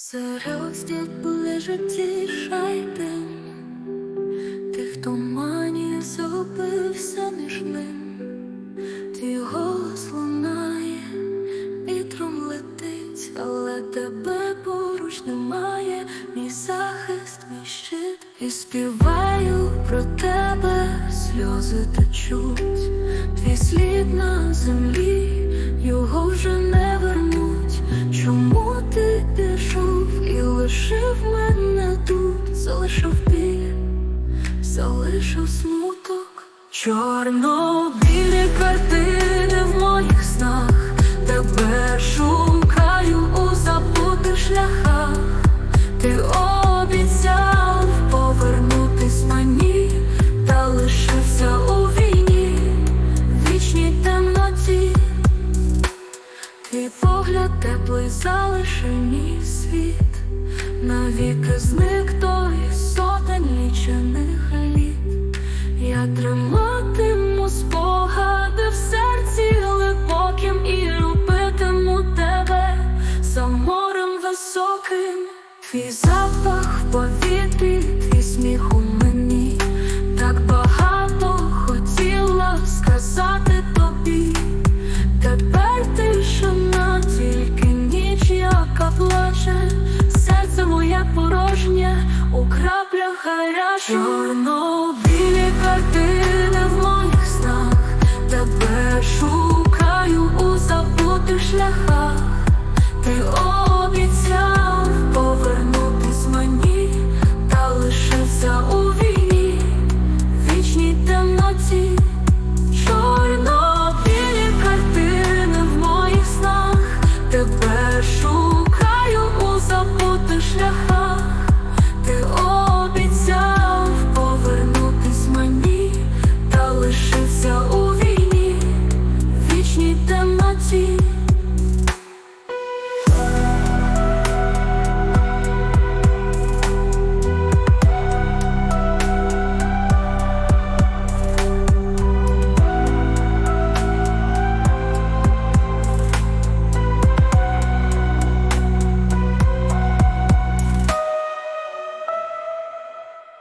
Серед степу лежить тишай дим, ти в тумані забився між ним, твій голос лунає, вітром летить, але тебе поруч немає, мій захист, мій щит, і співаю про тебе, сльози течуть, твій слід на землі, його вже не лишив мене тут, залишив біль, залишив смуток, чорно-білі картини в моїх снах, тебе шукаю у забутих шляхах, ти обіцяв повернутись мені, та лишився у війні, вічній темноті. Твій погляд теплий залишив мій світ, навіки зник той сотень лічених літ. Я триматиму спогади в серці глибоким і любитиму тебе за морем високим, твій запах в повітрі, твій сміх порожнє у краплях гарячих Чорно-білі картини в моїх снах, тебе шукаю see